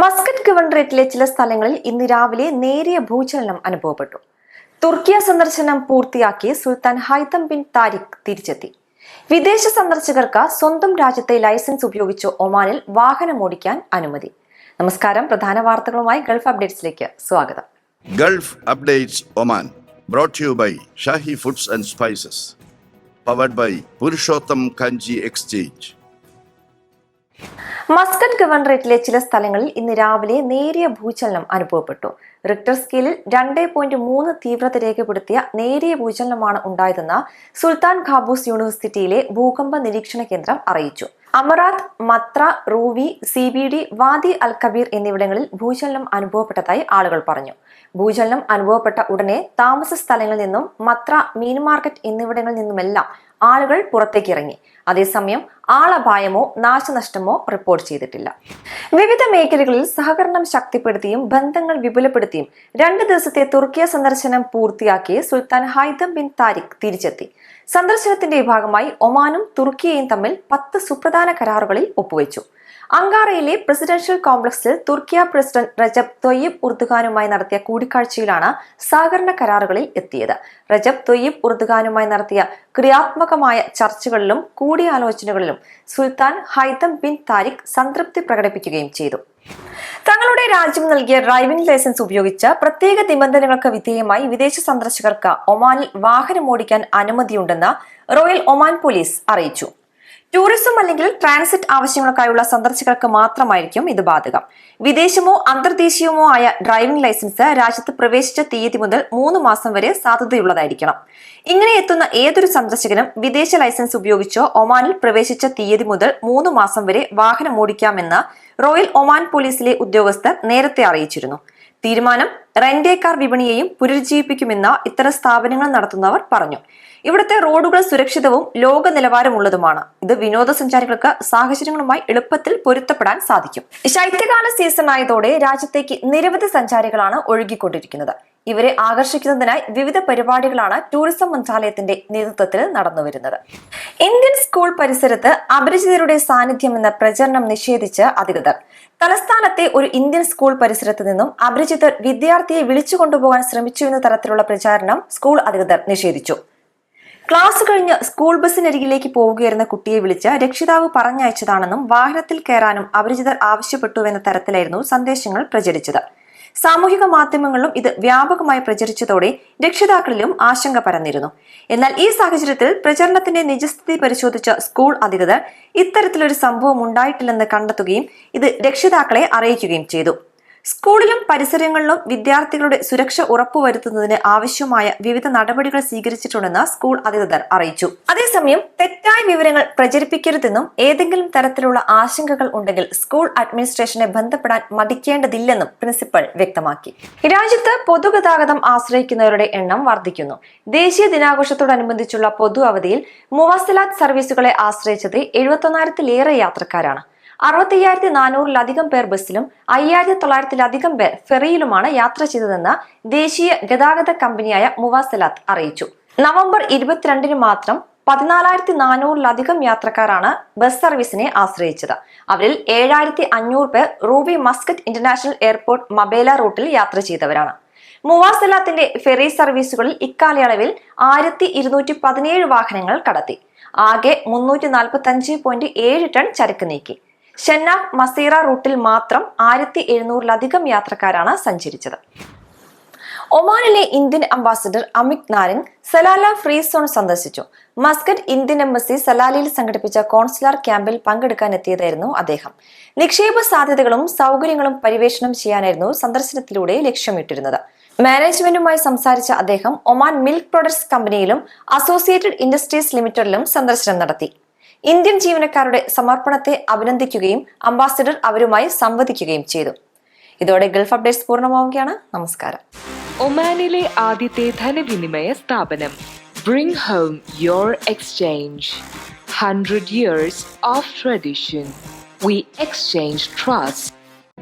Muscat ഗവർണറേറ്റിലെ ചില സ്ഥലങ്ങളിൽ ഇന്ന് രാവിലെ നേരിയ ഭൂചലനം അനുഭവപ്പെട്ടു. തുർക്കിയ സന്ദർശനം പൂർത്തിയാക്കി സുൽത്താൻ ഹൈതം ബിൻ താരിഖ് തിരിച്ചെത്തി. വിദേശ സന്ദർശകർക്ക് സ്വന്തം രാജ്യത്തെ ലൈസൻസ് ഉപയോഗിച്ച് ഒമാനിൽ വാഹനം ഓടിക്കാൻ അനുമതി. നമസ്കാരം പ്രധാന വാർത്തകളുമായി ഗൾഫ് അപ്ഡേറ്റ്സിലേക്ക് സ്വാഗതം. Gulf updates Oman brought you by Shahi foods and spices powered by Purushottam Kanji exchange. Muscat ഗവർണറേറ്റിലെ ചില സ്ഥലങ്ങളിൽ ഇന്ന് രാവിലെ നേരിയ ഭൂചലനം അനുഭവപ്പെട്ടു. റിക്ടർ സ്കെയിലിൽ രണ്ട് പോയിന്റ് മൂന്ന് തീവ്രത രേഖപ്പെടുത്തിയ നേരിയ ഭൂചലനമാണ് ഉണ്ടായതെന്ന് സുൽത്താൻ ഖാബൂസ് യൂണിവേഴ്സിറ്റിയിലെ ഭൂകമ്പ നിരീക്ഷണ കേന്ദ്രം അറിയിച്ചു. Amerat Mutrah Ruwi C B D Wadi Al Kabir എന്നിവിടങ്ങളിൽ ഭൂചലനം അനുഭവപ്പെട്ടതായി ആളുകൾ പറഞ്ഞു. ഭൂചലനം അനുഭവപ്പെട്ട ഉടനെ താമസ സ്ഥലങ്ങളിൽ നിന്നും മത്ര മീൻ മാർക്കറ്റ് എന്നിവിടങ്ങളിൽ നിന്നുമെല്ലാം ആളുകൾ പുറത്തേക്ക് ഇറങ്ങി. അതേസമയം ആളപായമോ നാശനഷ്ടമോ റിപ്പോർട്ട് ചെയ്തിട്ടില്ല. വിവിധ മേഖലകളിൽ സഹകരണം ശക്തിപ്പെടുത്തിയും ബന്ധങ്ങൾ വിപുലപ്പെടുത്തിയും രണ്ട് ദിവസത്തെ തുർക്കിയ സന്ദർശനം പൂർത്തിയാക്കി സുൽത്താൻ ഹൈദം ബിൻ താരിഖ് തിരിച്ചെത്തി. സന്ദർശനത്തിന്റെ ഭാഗമായി ഒമാനും തുർക്കിയയും തമ്മിൽ പത്ത് സുപ്രധാന കരാറുകളിൽ ഒപ്പുവെച്ചു. അങ്കാറയിലെ പ്രസിഡൻഷ്യൽ കോംപ്ലക്സിൽ തുർക്കിയ പ്രസിഡന്റ് റജബ് തൊയ്യബ് ഉർദുഖാനുമായി നടത്തിയ കൂടിക്കാഴ്ചയിലാണ് സഹകരണ കരാറുകളിൽ എത്തിയത്. റജബ് തൊയ്യബ് ഉർദുഖാനുമായി നടത്തിയ ക്രിയാത്മകമായ ചർച്ചകളിലും കൂടിയാലോചനകളിലും സുൽത്താൻ ഹൈതം ബിൻ താരിഖ് സംതൃപ്തി പ്രകടിപ്പിക്കുകയും ചെയ്തു. തങ്ങളുടെ രാജ്യം നൽകിയ ഡ്രൈവിംഗ് ലൈസൻസ് ഉപയോഗിച്ച് പ്രത്യേക നിബന്ധനകൾക്ക് വിധേയമായി വിദേശ സന്ദർശകർക്ക് ഒമാനിൽ വാഹനം ഓടിക്കാൻ അനുമതിയുണ്ടെന്ന് റോയൽ ഒമാൻ പോലീസ് അറിയിച്ചു. ടൂറിസം അല്ലെങ്കിൽ ട്രാൻസിറ്റ് ആവശ്യങ്ങൾക്കായുള്ള സന്ദർശകർക്ക് മാത്രമായിരിക്കും ഇത് ബാധകം. വിദേശമോ അന്തർദേശീയമോ ആയ ഡ്രൈവിംഗ് ലൈസൻസ് രാജ്യത്ത് പ്രവേശിച്ച തീയതി മുതൽ മൂന്ന് മാസം വരെ സാധ്യതയുള്ളതായിരിക്കണം. ഇങ്ങനെ എത്തുന്ന ഏതൊരു സന്ദർശകനും വിദേശ ലൈസൻസ് ഉപയോഗിച്ചോ ഒമാനിൽ പ്രവേശിച്ച തീയതി മുതൽ മൂന്ന് മാസം വരെ വാഹനം ഓടിക്കാമെന്ന് റോയൽ ഒമാൻ പോലീസിലെ ഉദ്യോഗസ്ഥർ നേരത്തെ അറിയിച്ചിരുന്നു. തീരുമാനം റെന്റേ കാർ വിപണിയെയും പുനരുജ്ജീവിപ്പിക്കുമെന്ന് ഇത്തരം സ്ഥാപനങ്ങൾ നടത്തുന്നവർ പറഞ്ഞു. ഇവിടുത്തെ റോഡുകൾ സുരക്ഷിതവും ലോക നിലവാരമുള്ളതുമാണ്. ഇത് വിനോദസഞ്ചാരികൾക്ക് സാഹചര്യങ്ങളുമായി എളുപ്പത്തിൽ പൊരുത്തപ്പെടാൻ സാധിക്കും. ശൈത്യകാല സീസൺ ആയതോടെ രാജ്യത്തേക്ക് നിരവധി സഞ്ചാരികളാണ് ഒഴുകിക്കൊണ്ടിരിക്കുന്നത്. ഇവരെ ആകർഷിക്കുന്നതിനായി വിവിധ പരിപാടികളാണ് ടൂറിസം മന്ത്രാലയത്തിന്റെ നേതൃത്വത്തിൽ നടന്നുവരുന്നത് ഇന്ത്യൻ സ്കൂൾ പരിസരത്ത് അപരിചിതരുടെ സാന്നിധ്യം എന്ന പ്രചരണം നിഷേധിച്ച് അധികൃതർ. തലസ്ഥാനത്തെ ഒരു ഇന്ത്യൻ സ്കൂൾ പരിസരത്ത് നിന്നും അപരിചിതർ വിദ്യാർത്ഥിയെ വിളിച്ചു കൊണ്ടുപോകാൻ ശ്രമിച്ചു എന്ന തരത്തിലുള്ള പ്രചാരണം സ്കൂൾ അധികൃതർ നിഷേധിച്ചു. ക്ലാസ് കഴിഞ്ഞ് സ്കൂൾ ബസ്സിനരികിലേക്ക് പോവുകയായിരുന്ന കുട്ടിയെ വിളിച്ച് രക്ഷിതാവ് പറഞ്ഞയച്ചതാണെന്നും വാഹനത്തിൽ കയറാനും അപരിചിതർ ആവശ്യപ്പെട്ടുവെന്ന തരത്തിലായിരുന്നു സന്ദേശങ്ങൾ പ്രചരിച്ചത്. സാമൂഹിക മാധ്യമങ്ങളിലും ഇത് വ്യാപകമായി പ്രചരിച്ചതോടെ രക്ഷിതാക്കളിലും ആശങ്ക പരന്നിരുന്നു. എന്നാൽ ഈ സാഹചര്യത്തിൽ പ്രചരണത്തിന്റെ നിജസ്ഥിതി പരിശോധിച്ച സ്കൂൾ അധികൃതർ ഇത്തരത്തിലൊരു സംഭവം ഉണ്ടായിട്ടില്ലെന്ന് കണ്ടെത്തുകയും ഇത് രക്ഷിതാക്കളെ അറിയിക്കുകയും ചെയ്തു. സ്കൂളിലും പരിസരങ്ങളിലും വിദ്യാർത്ഥികളുടെ സുരക്ഷ ഉറപ്പുവരുത്തുന്നതിന് ആവശ്യമായ വിവിധ നടപടികൾ സ്വീകരിച്ചിട്ടുണ്ടെന്ന് സ്കൂൾ അധികൃതർ അറിയിച്ചു. അതേസമയം തെറ്റായ വിവരങ്ങൾ പ്രചരിപ്പിക്കരുതെന്നും ഏതെങ്കിലും തരത്തിലുള്ള ആശങ്കകൾ ഉണ്ടെങ്കിൽ സ്കൂൾ അഡ്മിനിസ്ട്രേഷനെ ബന്ധപ്പെടാൻ മടിക്കേണ്ടതില്ലെന്നും പ്രിൻസിപ്പൽ വ്യക്തമാക്കി. രാജ്യത്ത് പൊതുഗതാഗതം ആശ്രയിക്കുന്നവരുടെ എണ്ണം വർദ്ധിക്കുന്നു. ദേശീയ ദിനാഘോഷത്തോടനുബന്ധിച്ചുള്ള പൊതു അവധിയിൽ മുവാസലാത്ത് സർവീസുകളെ ആശ്രയിച്ചത് എഴുപത്തൊന്നായിരത്തിലേറെ യാത്രക്കാരാണ്. അറുപത്തയ്യായിരത്തി നാനൂറിലധികം പേർ ബസ്സിലും അയ്യായിരത്തി തൊള്ളായിരത്തിലധികം പേർ ഫെറിയിലുമാണ് യാത്ര ചെയ്തതെന്ന് ദേശീയ ഗതാഗത കമ്പനിയായ മുവാസലാത്ത് അറിയിച്ചു. നവംബർ ഇരുപത്തിരണ്ടിന് മാത്രം പതിനാലായിരത്തി നാനൂറിലധികം യാത്രക്കാരാണ് ബസ് സർവീസിനെ ആശ്രയിച്ചത്. അവരിൽ ഏഴായിരത്തി അഞ്ഞൂറ് പേർ Ruwi Muscat international airport Mabela റൂട്ടിൽ യാത്ര ചെയ്തവരാണ്. മുവാസലാത്തിന്റെ ഫെറി സർവീസുകളിൽ ഇക്കാലയളവിൽ ആയിരത്തി ഇരുന്നൂറ്റി പതിനേഴ് വാഹനങ്ങൾ കടത്തി. ആകെ മുന്നൂറ്റി നാൽപ്പത്തി അഞ്ച് പോയിന്റ് ഏഴ് ടൺ ചരക്ക് നീക്കി. ഷെന്നാബ് മസീറ റൂട്ടിൽ മാത്രം ആയിരത്തി എഴുന്നൂറിലധികം യാത്രക്കാരാണ് സഞ്ചരിച്ചത്. ഒമാനിലെ Indian ambassador Amit Narang Salalah free zone സന്ദർശിച്ചു. മസ്കറ്റ് ഇന്ത്യൻ എംബസി സലാലയിൽ സംഘടിപ്പിച്ച കോൺസുലാർ ക്യാമ്പിൽ പങ്കെടുക്കാൻ എത്തിയതായിരുന്നു അദ്ദേഹം. നിക്ഷേപ സാധ്യതകളും സൗകര്യങ്ങളും പര്യവേഷണം ചെയ്യാനായിരുന്നു സന്ദർശനത്തിലൂടെ ലക്ഷ്യമിട്ടിരുന്നത്. മാനേജ്മെന്റുമായി സംസാരിച്ച അദ്ദേഹം ഒമാൻ മിൽക്ക് പ്രൊഡക്ട്സ് കമ്പനിയിലും അസോസിയേറ്റഡ് ഇൻഡസ്ട്രീസ് ലിമിറ്റഡിലും സന്ദർശനം നടത്തി. ഇന്ത്യൻ ജീവനക്കാരുടെ സമർപ്പണത്തെ അഭിനന്ദിക്കുകയും അംബാസിഡർ അവരുമായി സംവദിക്കുകയും ചെയ്തു. ഇതോടെ ഗൾഫ് അപ്ഡേറ്റ്സ് പൂർണമാവുകയാണ്. നമസ്കാരം. ഒമാനിലെ ആദ്യത്തെ ധനവിനിമയ സ്ഥാപനം. Bring home your exchange hundred years of tradition we exchange trust